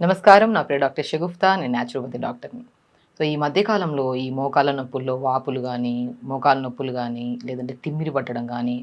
నమస్కారం నా పేరు డాక్టర్ షగుఫ్తా నేను న్యాచురోపతి డాక్టర్ని. సో ఈ మధ్యకాలంలో ఈ మోకాళ్ళ నొప్పుల్లో వాపులు కానీ మోకాళ్ళ నొప్పులు కానీ లేదంటే తిమ్మిరి పట్టడం కానీ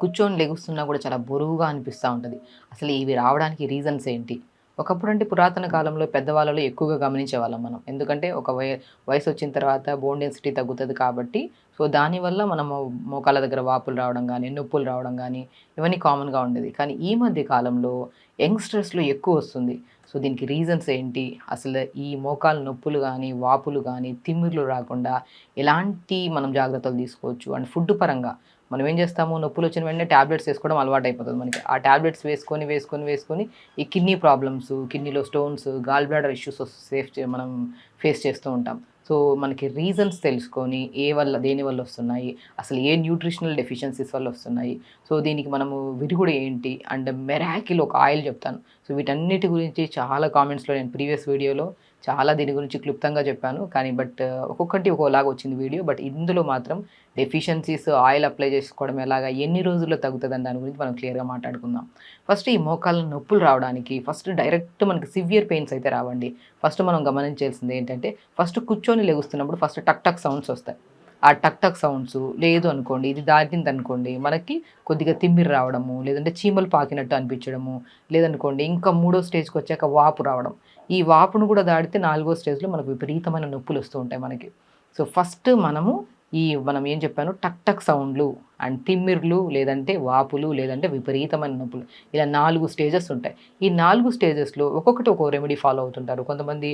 కూర్చొని లెగుస్తున్నా కూడా చాలా బరువుగా అనిపిస్తూ ఉంటుంది. అసలు ఇవి రావడానికి రీజన్స్ ఏంటి? ఒకప్పుడు అంటే పురాతన కాలంలో పెద్దవాళ్ళలో ఎక్కువగా గమనించే వాళ్ళం మనం. ఎందుకంటే ఒక వయ వయసు వచ్చిన తర్వాత బోన్ డెన్సిటీ తగ్గుతుంది కాబట్టి సో దానివల్ల మనము మోకాళ్ళ దగ్గర వాపులు రావడం కానీ నొప్పులు రావడం కానీ ఇవన్నీ కామన్గా ఉండేది. కానీ ఈ మధ్య కాలంలో యంగ్స్టర్స్లో ఎక్కువ వస్తుంది. సో దీనికి రీజన్స్ ఏంటి? అసలు ఈ మోకాలు నొప్పులు కానీ వాపులు కానీ తిమ్మిర్లు రాకుండా ఎలాంటి మనం జాగ్రత్తలు తీసుకోవచ్చు? అండ్ ఫుడ్ పరంగా మనం ఏం చేస్తాము? నొప్పులు వచ్చిన వెంటనే ట్యాబ్లెట్స్ వేసుకోవడం అలవాటు అయిపోతుంది మనకి. ఆ ట్యాబ్లెట్స్ వేసుకొని వేసుకొని వేసుకొని ఈ కిడ్నీ ప్రాబ్లమ్స్ కిడ్నీలో stones gall bladder issues safe మనం ఫేస్ చేస్తూ ఉంటాం. సో మనకి రీజన్స్ తెలుసుకొని ఏ వల్ల దేని వల్ల వస్తున్నాయి? అసలు ఏ న్యూట్రిషనల్ డెఫిషియన్సీస్ వల్ల వస్తున్నాయి? సో దీనికి మనము విరుగుడు ఏంటి? అండ్ మెరాకిల్ ఒక ఆయిల్ చెప్తాను. సో వీటన్నిటి గురించి చాలా కామెంట్స్లో నేను ప్రీవియస్ వీడియోలో చాలా దీని గురించి క్లుప్తంగా చెప్పాను కానీ బట్ ఒక్కొక్కటి ఒక్కోలాగా వచ్చింది వీడియో. బట్ ఇందులో మాత్రం డెఫిషియన్సీస్ ఆయిల్ అప్లై చేసుకోవడం ఎలాగా ఎన్ని రోజుల్లో తగ్గుతుందని దాని గురించి మనం క్లియర్గా మాట్లాడుకుందాం. ఫస్ట్ ఈ మోకాళ్ళ నొప్పులు రావడానికి ఫస్ట్ డైరెక్ట్ మనకి సివియర్ పెయిన్స్ అయితే రావండి. ఫస్ట్ మనం గమనించాల్సింది ఏంటంటే ఫస్ట్ కూర్చొని లెగుస్తున్నప్పుడు ఫస్ట్ టక్ టక్ సౌండ్స్ వస్తాయి. ఆ టక్ టక్ సౌండ్స్ లేదు అనుకోండి ఇది దాటింది అనుకోండి మనకి కొద్దిగా తిమ్మిరి రావడము లేదంటే చీమలు పాకినట్టు అనిపించడము లేదనుకోండి ఇంకా మూడో స్టేజ్కి వచ్చాక వాపు రావడం. ఈ వాపును కూడా దాటితే నాలుగో స్టేజ్లో మనకు విపరీతమైన నొప్పులు వస్తూ ఉంటాయి మనకి. సో ఫస్ట్ మనము ఈ మనం ఏం చెప్పాను? టక్ టక్ సౌండ్లు. అండ్ తిమ్మిర్లు లేదంటే వాపులు లేదంటే విపరీతమైన నొప్పులు. ఇలా నాలుగు స్టేజెస్ ఉంటాయి. ఈ నాలుగు స్టేజెస్లో ఒక్కొక్కటి ఒక్కో రెమెడీ ఫాలో అవుతుంటారు. కొంతమంది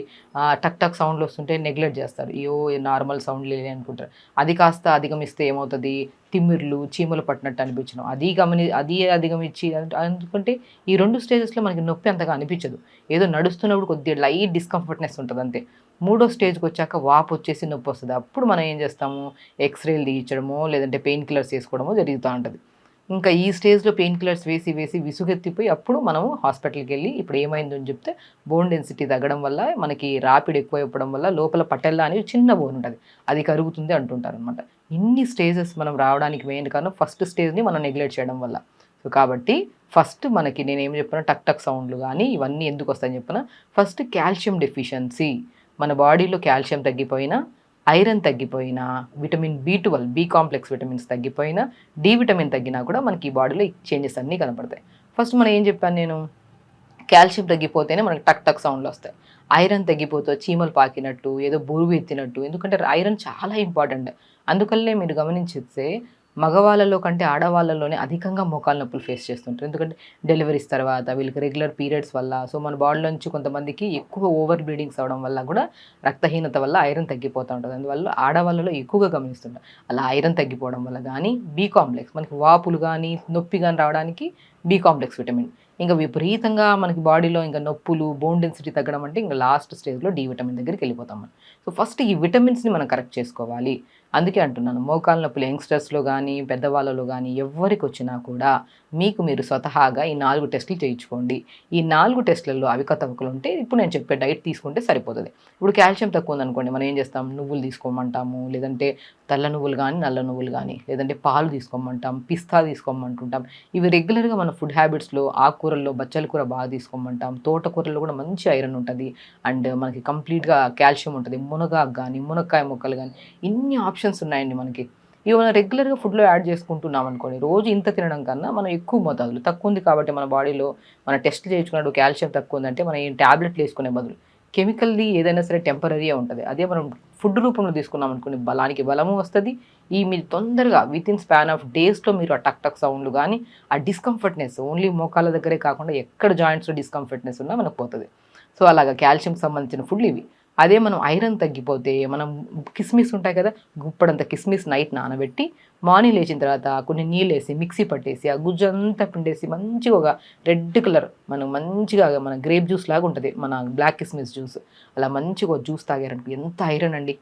టక్ టక్ సౌండ్లు వస్తుంటే నెగ్లెక్ట్ చేస్తారు. అయ్యో నార్మల్ సౌండ్ లేని అనుకుంటారు. అది కాస్త అధిగమిస్తే ఏమవుతుంది? తిమ్మిర్లు చీమలు పట్టినట్టు అనిపించడం అది గమని అది అధిగమించి అనుకుంటే ఈ రెండు స్టేజెస్లో మనకి నొప్పి అంతగా అనిపించదు. ఏదో నడుస్తున్నప్పుడు కొద్దిగా లైట్ డిస్కంఫర్ట్నెస్ ఉంటుంది అంతే మూడో స్టేజ్కి వచ్చాక వాపు వచ్చేసి నొప్పి వస్తుంది. అప్పుడు మనం ఏం చేస్తాము? ఎక్స్రేలు తీయించడమో లేదంటే పెయిన్ కిల్లర్స్ వేసుకోవడమో జరుగుతూ ఉంటుంది. ఇంకా ఈ స్టేజ్లో పెయిన్ కిల్లర్స్ వేసి వేసి విసుగెత్తిపోయి అప్పుడు మనము హాస్పిటల్కి వెళ్ళి ఇప్పుడు ఏమైందని చెప్తే బోన్ డెన్సిటీ తగ్గడం వల్ల మనకి రాపిడ్ ఎక్కువ ఇవ్వడం వల్ల లోపల పట్టెల్లా అనేది చిన్న బోన్ ఉంటుంది. అది కరుగుతుంది అంటుంటారు అనమాట ఇన్ని స్టేజెస్ మనం రావడానికి మెయిన్ కారణం ఫస్ట్ స్టేజ్ని మనం నెగ్లెక్ట్ చేయడం వల్ల. సో కాబట్టి ఫస్ట్ మనకి నేను ఏం చెప్పిన టక్ టక్ సౌండ్లు కానీ ఇవన్నీ ఎందుకు వస్తాయని చెప్పిన ఫస్ట్ కాల్షియం డెఫిషియన్సీ మన బాడీలో కాల్షియం తగ్గిపోయినా iron తగ్గిపోయినా vitamin B twelve B complex vitamins తగ్గిపోయినా D vitamin తగ్గినా కూడా మనకి ఈ బాడీలో చేంజెస్ అన్నీ కనపడతాయి. ఫస్ట్ మనం ఏం చెప్పాను నేను? కాల్షియం తగ్గిపోతేనే మనకి టక్ టక్ సౌండ్లు వస్తాయి. ఐరన్ తగ్గిపోతే చీమలు పాకినట్టు ఏదో బురువు ఎత్తినట్టు ఎందుకంటే ఐరన్ చాలా ఇంపార్టెంట్. అందుకల్లే మీరు గమనించితే మగవాళ్ళలో కంటే ఆడవాళ్ళలోనే అధికంగా మోకాల నొప్పులు ఫేస్ చేస్తుంటారు. ఎందుకంటే డెలివరీస్ తర్వాత వీళ్ళకి రెగ్యులర్ పీరియడ్స్ వల్ల సో మన బాడీలో నుంచి కొంతమందికి ఎక్కువ ఓవర్ బ్లీడింగ్స్ అవడం వల్ల కూడా రక్తహీనత వల్ల ఐరన్ తగ్గిపోతూ ఉంటుంది. అందువల్ల ఆడవాళ్ళలో ఎక్కువగా గమనిస్తుంటారు. అలా ఐరన్ తగ్గిపోవడం వల్ల కానీ బీ కాంప్లెక్స్ మనకి వాపులు కానీ నొప్పి కానీ రావడానికి బీ కాంప్లెక్స్ విటమిన్. ఇంకా విపరీతంగా మనకి బాడీలో ఇంకా నొప్పులు బోన్ డెన్సిటీ తగ్గడం అంటే ఇంకా లాస్ట్ స్టేజ్లో డి విటమిన్ దగ్గరికి వెళ్ళిపోతాం మనం. సో ఫస్ట్ ఈ విటమిన్స్ని మనం కరెక్ట్ చేసుకోవాలి. అందుకే అంటున్నాను మోకాళ్ళ నొప్పులు యంగ్స్టర్స్లో కానీ పెద్దవాళ్ళలో కానీ ఎవరికి వచ్చినా కూడా మీకు మీరు స్వతహాగా ఈ నాలుగు టెస్టులు చేయించుకోండి. ఈ నాలుగు టెస్టులలో అవికతవకలు ఉంటే ఇప్పుడు నేను చెప్పే డైట్ తీసుకుంటే సరిపోతుంది. ఇప్పుడు కాల్షియం తక్కువ ఉందనుకోండి మనం ఏం చేస్తాం? నువ్వులు తీసుకోమంటాము లేదంటే తెల్ల నువ్వులు కానీ నల్ల నువ్వులు కానీ లేదంటే పాలు తీసుకోమంటాం పిస్తా తీసుకోమంటుంటాం. ఇవి రెగ్యులర్గా మన ఫుడ్ హ్యాబిట్స్లో ఆకుకూరల్లో బచ్చల కూర బాగా తీసుకోమంటాం. తోటకూరల్లో కూడా మంచి ఐరన్ ఉంటుంది. అండ్ మనకి కంప్లీట్గా కాల్షియం ఉంటుంది. మునగాకు కానీ మునక్కాయ ముక్కలు కానీ ఇన్ని ఆప్షన్స్ ఆప్షన్స్ ఉన్నాయండి మనకి. ఇవి మనం రెగ్యులర్గా ఫుడ్లో యాడ్ చేసుకుంటున్నాం అనుకోండి రోజు ఇంత తినడం కన్నా మనం ఎక్కువ మోతాదులు తక్కువ ఉంది కాబట్టి మన బాడీలో మన టెస్ట్ చేయించుకున్నట్టు కాల్షియం తక్కువ ఉందంటే మనం ఈ టాబ్లెట్లు వేసుకునే బదులు కెమికల్ది ఏదైనా సరే టెంపరీగా ఉంటుంది. అదే మనం ఫుడ్ రూపంలో తీసుకున్నాం అనుకోండి బలానికి బలము వస్తుంది. ఈ మీరు తొందరగా విత్ ఇన్ స్పాన్ ఆఫ్ డేస్లో మీరు ఆ టక్ టక్ సౌండ్లు కానీ ఆ డిస్కంఫర్ట్నెస్ ఓన్లీ మోకాళ్ళ దగ్గరే కాకుండా ఎక్కడ జాయింట్స్లో డిస్కంఫర్ట్నెస్ ఉన్నా మనకు పోతుంది. సో అలాగా కాల్షియంకి సంబంధించిన ఫుడ్లు ఇవి. అదే మనం ఐరన్ తగ్గిపోతే మనం కిస్మిస్ ఉంటాయి కదా గుప్పడంత కిస్మిస్ నైట్ నానబెట్టి మార్నింగ్ లేచిన తర్వాత కొన్ని నీళ్ళు వేసి మిక్సీ పట్టేసి ఆ గుజ్జు అంతా పిండేసి మంచిగా ఒక రెడ్ కలర్ మనం మంచిగా మన గ్రేప్ జ్యూస్ లాగా ఉంటుంది మన బ్లాక్ కిస్మిస్ జ్యూస్. అలా మంచిగా ఒక జ్యూస్ తాగారనుకో ఎంత ఐరన్ అండి.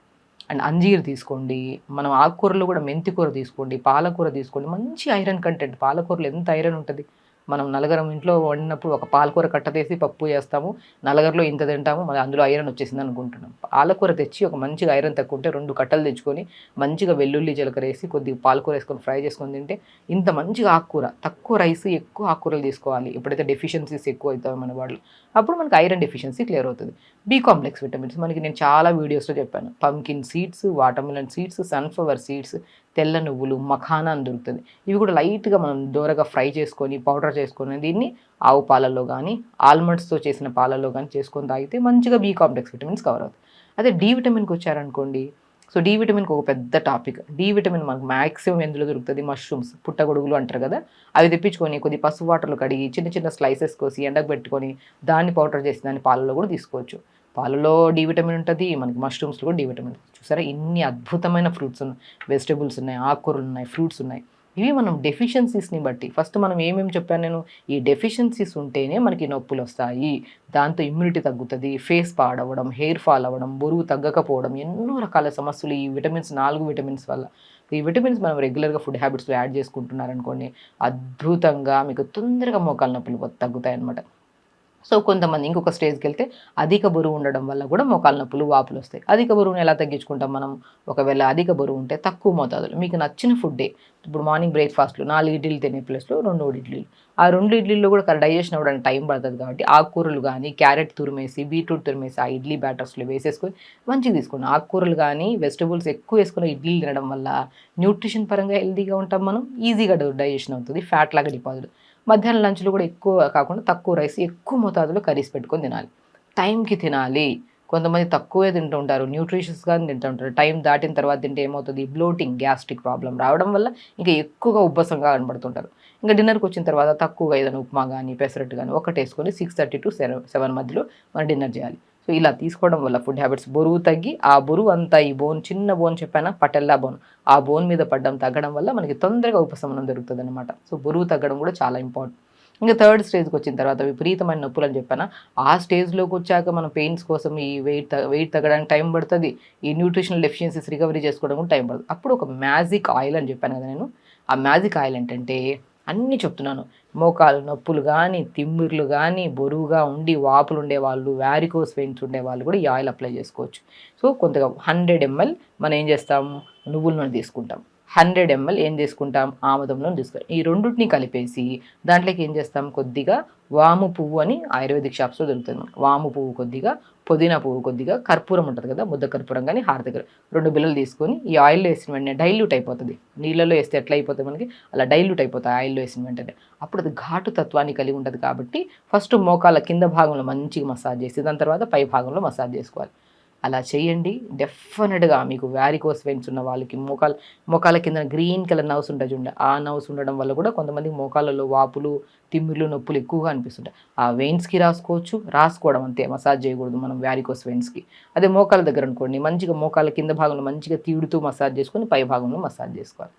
అండ్ అంజీర్ తీసుకోండి మనం ఆకుకూరలో కూడా మెంతికూర తీసుకోండి పాలకూర తీసుకోండి మంచి ఐరన్ కంటెంట్ పాలకూరలో ఎంత ఐరన్ ఉంటుంది. మనం నలగరం ఇంట్లో వండినప్పుడు ఒక పాలకూర కట్ట పప్పు చేస్తాము నలగరలో ఇంత తింటాము మళ్ళీ అందులో ఐరన్ వచ్చేసింది అనుకుంటున్నాం. పాలకూర తెచ్చి ఒక మంచిగా ఐరన్ తక్కువ ఉంటే రెండు కట్టలు తెచ్చుకొని మంచిగా వెల్లుల్లి జీలకర్ర వేసి కొద్దిగా పాలకూర వేసుకొని ఫ్రై చేసుకొని తింటే ఇంత మంచిగా ఆకుకూర తక్కువ రైస్ ఎక్కువ ఆకుకూరలు తీసుకోవాలి. ఎప్పుడైతే డెఫిషియన్సీస్ ఎక్కువ అవుతాయో మన వాళ్ళు అప్పుడు మనకి ఐరన్ డెఫిషియన్సీ క్లియర్ అవుతుంది. బి కాంప్లెక్స్ విటమిన్స్ మనకి నేను చాలా వీడియోస్లో చెప్పాను. Pumpkin seeds watermelon seeds sunflower seeds తెల్ల నువ్వులు మఖానా అని దొరుకుతుంది. ఇవి కూడా లైట్గా మనం దూరగా ఫ్రై చేసుకొని పౌడర్ చేసుకొని దీన్ని ఆవు పాలల్లో కానీ ఆల్మండ్స్తో చేసిన పాలల్లో కానీ చేసుకొని తాగితే మంచిగా బీ కాంప్లెక్స్ విటమిన్స్ కవర్ అవుతాయి. అదే డి విటమిన్కి వచ్చారనుకోండి సో డి విటమిన్కి ఒక పెద్ద టాపిక్. డి విటమిన్ మనకు మ్యాక్సిమం ఎందులో దొరుకుతుంది? మష్రూమ్స్. పుట్టగొడుగులు అంటారు కదా అవి తెప్పించుకొని కొద్ది పసుపు వాటర్లు కడిగి చిన్న చిన్న స్లైసెస్ కోసి ఎండకు పెట్టుకొని దాన్ని పౌడర్ చేసి దాన్ని పాలలో కూడా తీసుకోవచ్చు. పాలలో డి విటమిన్ ఉంటుంది మనకి మష్రూమ్స్లో కూడా డి విటమిన్ చూసారా? ఇన్ని అద్భుతమైన ఫ్రూట్స్ ఉన్నాయి వెజిటబుల్స్ ఉన్నాయి ఆకుకూరలు ఉన్నాయి ఫ్రూట్స్ ఉన్నాయి. ఇవి మనం డెఫిషియన్సీస్ని బట్టి ఫస్ట్ మనం ఏమేమి చెప్పాను నేను? ఈ డెఫిషియన్సీస్ ఉంటేనే మనకి నొప్పులు వస్తాయి. దాంతో ఇమ్యూనిటీ తగ్గుతుంది ఫేస్ పాడవడం హెయిర్ ఫాల్ అవ్వడం బరువు తగ్గకపోవడం ఎన్నో రకాల సమస్యలు ఈ విటమిన్స్ నాలుగు విటమిన్స్ వల్ల. ఈ విటమిన్స్ మనం రెగ్యులర్గా ఫుడ్ హ్యాబిట్స్లో యాడ్ చేసుకుంటున్నారనుకోండి అద్భుతంగా మీకు తొందరగా మోకాలు నొప్పులు తగ్గుతాయి అన్నమాట సో కొంతమంది ఇంకొక స్టేజ్కి వెళ్తే అధిక బరువు ఉండడం వల్ల కూడా మోకాల నొప్పులు వాపులు వస్తాయి. అధిక బరువుని ఎలా తగ్గించుకుంటాం మనం? ఒకవేళ అధిక బరువు ఉంటే తక్కువ మోతాదులో. మీకు నచ్చిన ఫుడ్డే ఇప్పుడు మార్నింగ్ బ్రేక్ఫాస్ట్లో నాలుగు ఇడ్లీలు తినే ప్లేస్లో రెండు మూడు ఇడ్లీలు. ఆ రెండు ఇడ్లీల్లో కూడా డైజెషన్ అవ్వడానికి టైం పడుతుంది కాబట్టి ఆకుకూరలు కానీ క్యారెట్ తురిమేసి బీట్రూట్ తురిమేసి ఆ ఇడ్లీ బ్యాటర్స్లో వేసేసుకొని మంచిగా తీసుకోండి. ఆకుకూరలు కానీ వెజిటబుల్స్ ఎక్కువ వేసుకుని ఇడ్లీలు తినడం వల్ల న్యూట్రిషన్ పరంగా హెల్తీగా ఉంటాం మనం ఈజీగా డైజెషన్ అవుతుంది ఫ్యాట్ లాగా డిపాజిట్. మధ్యాహ్నం లంచ్లో కూడా ఎక్కువ కాకుండా తక్కువ రైస్ ఎక్కువ మోతాదులో కర్రీస్ పెట్టుకొని తినాలి. టైంకి తినాలి. కొంతమంది తక్కువే తింటూ ఉంటారు న్యూట్రిషియస్గా తింటూ ఉంటారు టైం దాటిన తర్వాత తింటే ఏమవుతుంది? బ్లోటింగ్ గ్యాస్ట్రిక్ ప్రాబ్లం రావడం వల్ల ఇంకా ఎక్కువగా ఉబ్బసంగా కనబడుతుంటారు. ఇంకా డిన్నర్కి వచ్చిన తర్వాత తక్కువగా ఏదైనా ఉప్మా కానీ పెసరట్టు కానీ ఒకటి వేసుకొని six thirty to seven seven మధ్యలో మనం డిన్నర్ చేయాలి. సో ఇలా తీసుకోవడం వల్ల ఫుడ్ హ్యాబిట్స్ బరువు తగ్గి ఆ బరువు అంతా ఈ బోన్ చిన్న బోన్ చెప్పానా? పటెల్లా బోన్ ఆ బోన్ మీద పడ్డం తగ్గడం వల్ల మనకి తొందరగా ఉపశమనం దొరుకుతుంది అనమాట సో బరువు తగ్గడం కూడా చాలా ఇంపార్టెంట్ ఇంకా థర్డ్ స్టేజ్కి వచ్చిన తర్వాత విపరీతమైన నొప్పులు అని చెప్పాను ఆ స్టేజ్లోకి వచ్చాక మనం పెయిన్స్ కోసం ఈ వెయిట్ వెయిట్ తగ్గడానికి టైం పడుతుంది ఈ న్యూట్రిషనల్ డెఫిషియన్సీస్ రికవరీ చేసుకోవడం కూడా టైం పడుతుంది. అప్పుడు ఒక మ్యాజిక్ ఆయిల్ అని చెప్పాను కదా నేను ఆ మ్యాజిక్ ఆయిల్ ఏంటంటే అన్నీ చెప్తున్నాను. మోకాలు నొప్పులు కానీ తిమ్మిర్లు కానీ బరువుగా ఉండి వాపులు ఉండేవాళ్ళు వ్యారికోస్ వెయిన్స్ ఉండేవాళ్ళు కూడా ఈ ఆయిల్ అప్లై చేసుకోవచ్చు. సో కొంతగా హండ్రెడ్ ఎంఎల్ మనం ఏం చేస్తాము? నువ్వుల నూనె తీసుకుంటాం. హండ్రెడ్ ఎంఎల్ ఏం చేసుకుంటాం ఆముదంలో తీసుకుంటాం. ఈ రెండింటిని కలిపేసి దాంట్లోకి ఏం చేస్తాం? కొద్దిగా వాము పువ్వు అని ఆయుర్వేదిక్ షాప్స్లో దొరుకుతుంది. వాము పువ్వు కొద్దిగా పుదీనా పువ్వు కొద్దిగా కర్పూరం ఉంటుంది కదా ముద్ద కర్పూరం కానీ హారతి రెండు బిల్లలు తీసుకొని ఈ ఆయిల్లో వేసిన వెంటనే డైల్యూట్ అయిపోతుంది. నీళ్ళలో వేస్తే ఎట్లా అయిపోతుంది మనకి? అలా డైల్యూట్ అయిపోతుంది ఆయిల్లో వేసిన వెంటనే. అప్పుడు అది ఘాటు తత్వాన్ని కలిగి ఉంటుంది కాబట్టి ఫస్ట్ మోకాల కింద భాగంలో మంచిగా మసాజ్ చేసి దాని తర్వాత పై భాగంలో మసాజ్ చేసుకోవాలి. అలా చేయండి. డెఫినెట్గా మీకు వ్యారికోస్ వెయిన్స్ ఉన్న వాళ్ళకి మోకాలు మోకాల కింద గ్రీన్ కలర్ నవ్స్ ఉంటుంది చూడండి. ఆ నవ్స్ ఉండడం వల్ల కూడా కొంతమంది మోకాలలో వాపులు తిమ్మిర్లు నొప్పులు ఎక్కువగా అనిపిస్తుంటాయి. ఆ వెయిన్స్కి రాసుకోవచ్చు. రాసుకోవడం అంతే. మసాజ్ చేయకూడదు మనం వ్యారికోస్ వెయిన్స్కి అదే మోకాల దగ్గర అనుకోండి. మంచిగా మోకాల కింద భాగంలో మంచిగా తీడుతూ మసాజ్ చేసుకొని పై భాగంలో మసాజ్ చేసుకోవాలి.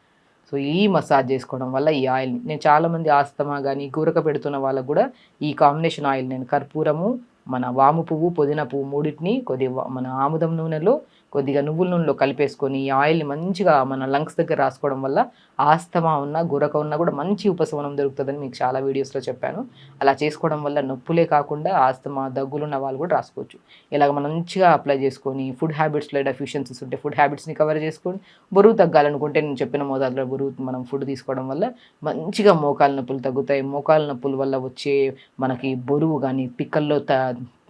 సో ఈ మసాజ్ చేసుకోవడం వల్ల ఈ ఆయిల్ నేను చాలామంది ఆస్తమా కానీ గురక పెడుతున్న వాళ్ళకు కూడా ఈ కాంబినేషన్ ఆయిల్ నేను కర్పూరము మన వాము పువ్వు పుదీనా పువ్వు మూడింటిని కొద్దిగా మన ఆముదం నూనెలో కొద్దిగా నువ్వుల నూనెలో కలిపేసుకొని ఈ ఆయిల్ని మంచిగా మన లంగ్స్ దగ్గర రాసుకోవడం వల్ల ఆస్తమా ఉన్నా గురక ఉన్నా కూడా మంచి ఉపశమనం దొరుకుతుందని మీకు చాలా వీడియోస్లో చెప్పాను. అలా చేసుకోవడం వల్ల నొప్పులే కాకుండా ఆస్తమా దగ్గులున్న వాళ్ళు కూడా రాసుకోవచ్చు. ఇలాగ మనం మంచిగా అప్లై చేసుకొని ఫుడ్ హ్యాబిట్స్లో డెఫిషియన్సీస్ ఉంటే ఫుడ్ హ్యాబిట్స్ని కవర్ చేసుకొని బరువు తగ్గాలనుకుంటే నేను చెప్పిన మోతాదులో బరువు మనం ఫుడ్ తీసుకోవడం వల్ల మంచిగా మోకాలు నొప్పులు తగ్గుతాయి. మోకాలు నొప్పుల వల్ల వచ్చే మనకి బరువు కానీ పిక్కల్లో త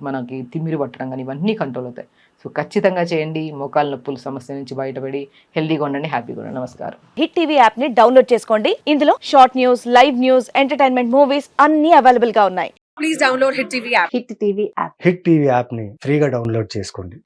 మనకి తిమ్మిరి పట్టడం కానీ ఇవన్నీ కంట్రోల్ అవుతాయి. సో ఖచ్చితంగా చేయండి. మోకాలు నొప్పుల సమస్య నుంచి బయటపడి హెల్దీగా ఉండండి హ్యాపీగా ఉండండి. నమస్కారం. హిట్ టీవీ యాప్ని డౌన్లోడ్ చేసుకోండి. ఇందులో short news live news entertainment movies అన్ని అవైలబుల్గా ఉన్నాయి. Please download Hit TV app. Hit TV app hit TV యాప్ని ఫ్రీగా డౌన్లోడ్ చేసుకోండి.